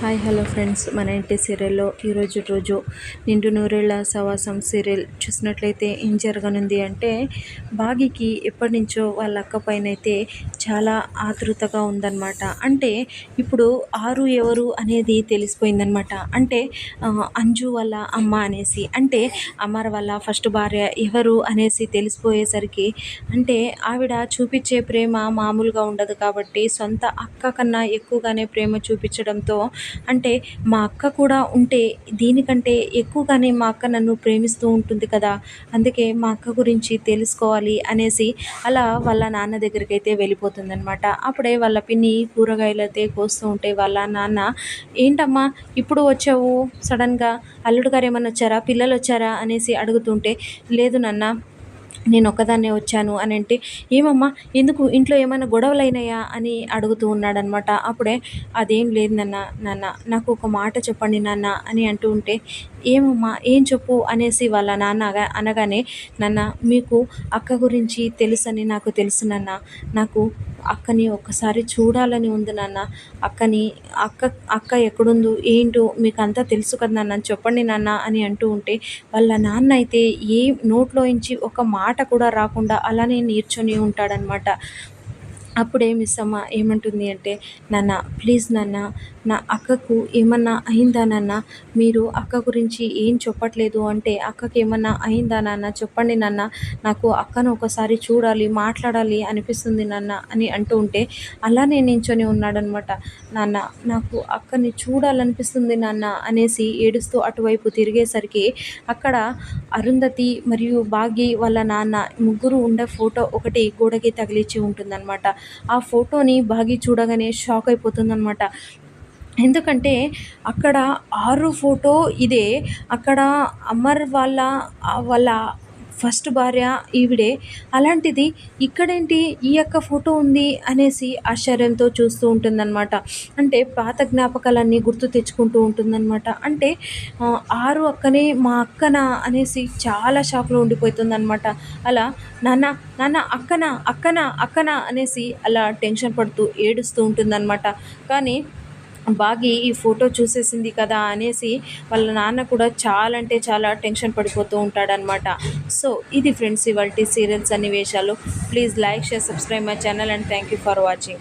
Hi hello friends. మన ఇంటి సీరియల్లో ఈరోజు రోజు నిండు నూరేళ్ళ సవాసం సీరియల్ చూసినట్లయితే ఏం జరగనుంది అంటే బాగికి ఎప్పటి నుంచో వాళ్ళ అక్క పైన అయితే చాలా ఆతృతగా ఉందన్నమాట. అంటే ఇప్పుడు ఆరు ఎవరు అనేది తెలిసిపోయిందనమాట అంటే అంజు వాళ్ళ అమ్మ అనేసి. అంటే అమర్ వాళ్ళ ఫస్ట్ భార్య ఎవరు అనేసి తెలిసిపోయేసరికి అంటే ఆవిడ చూపించే ప్రేమ మామూలుగా ఉండదు కాబట్టి సొంత అక్క కన్నా ఎక్కువగానే ప్రేమ చూపించడంతో అంటే మా అక్క కూడా ఉంటే దీనికంటే ఎక్కువగానే మా అక్క నన్ను ప్రేమిస్తూ ఉంటుంది కదా. అందుకే మా అక్క గురించి తెలుసుకోవాలి అనేసి అలా వాళ్ళ నాన్న దగ్గరికి అయితే వెళ్ళిపోతుందనమాట అప్పుడే వాళ్ళ పిన్ని కూరగాయలు అయితే కోస్తూ ఉంటే వాళ్ళ నాన్న ఏంటమ్మా ఇప్పుడు వచ్చావు? సడన్గా అల్లుడు గారు ఏమన్నా వచ్చారా? పిల్లలు వచ్చారా? అనేసి అడుగుతుంటే లేదు నాన్న నేను ఒక్కదాన్నే వచ్చాను అని అంటే ఏమమ్మా ఎందుకు? ఇంట్లో ఏమైనా గొడవలు అయినాయా అని అడుగుతూ ఉన్నాడనమాట అప్పుడే అదేం లేదు నాన్న నాన్న నాకు ఒక మాట చెప్పండి నాన్న అని అంటూ ఉంటే ఏమమ్మా ఏం చెప్పు? అనేసి వాళ్ళ నాన్న అనగానే నాన్న మీకు అక్క గురించి తెలుసని నాకు తెలుసు నాన్న. నాకు అక్కని ఒక్కసారి చూడాలని ఉంది నాన్న. అక్కని అక్క అక్క ఎక్కడుందో ఏంటో మీకు అంతా తెలుసు కదా నాన్న. చెప్పండి నాన్న అని అంటూ ఉంటే వాళ్ళ నాన్న అయితే ఏ నోట్లోంచి ఒక మాట కూడా రాకుండా అలానే నేర్చొని ఉంటాడనమాట. అప్పుడే మిస్ అమ్మ ఏమంటుంది అంటే నాన్న ప్లీజ్ నాన్న నా అక్కకు ఏమన్నా అయిందా నాన్న? మీరు అక్క గురించి ఏం చెప్పట్లేదు అంటే అక్కకి ఏమన్నా అయిందా నాన్న? చెప్పండి నాన్న నాకు అక్కను ఒకసారి చూడాలి మాట్లాడాలి అనిపిస్తుంది నాన్న అని అంటూ ఉంటే అలానే నించొని ఉన్నాడనమాట నాన్న నాకు అక్కని చూడాలనిపిస్తుంది నాన్న అనేసి ఏడుస్తూ అటువైపు తిరిగేసరికి అక్కడ అరుంధతి మరియు బాగి వాళ్ళ నాన్న ముగ్గురు ఉండే ఫోటో ఒకటి గోడకి తగిలించి ఉంటుందన్నమాట. ఆ ఫోటోని బాగి చూడగానే షాక్ అయిపోతుందన్నమాట. ఎందుకంటే అక్కడ ఆరు ఫోటో ఇదే. అక్కడ అమర్ వాళ్ళ వాళ్ళ ఫస్ట్ భార్య ఈవిడే. అలాంటిది ఇక్కడేంటి ఈ యొక్క ఫోటో ఉంది అనేసి ఆశ్చర్యంతో చూస్తూ ఉంటుందన్నమాట. అంటే పాత జ్ఞాపకాలన్నీ గుర్తు తెచ్చుకుంటూ ఉంటుందన్నమాట. అంటే ఆరు అక్కనే మా అక్కన అనేసి చాలా షాక్లో ఉండిపోతుందన్నమాట. అలా నాన్న నాన్న అక్కన అక్కన అక్కన అనేసి అలా టెన్షన్ పడుతూ ఏడుస్తూ ఉంటుందన్నమాట. కానీ బాగి ఈ ఫోటో చూసేసింది కదా అనేసి వాళ్ళ నాన్న కూడా చాలా అంటే చాలా టెన్షన్ పడిపోతూ ఉంటాడనమాట సో ఇది ఫ్రెండ్స్ ఇవాళ సీరియల్స్ అన్ని వేషాలు please like share subscribe my channel and thank you for watching.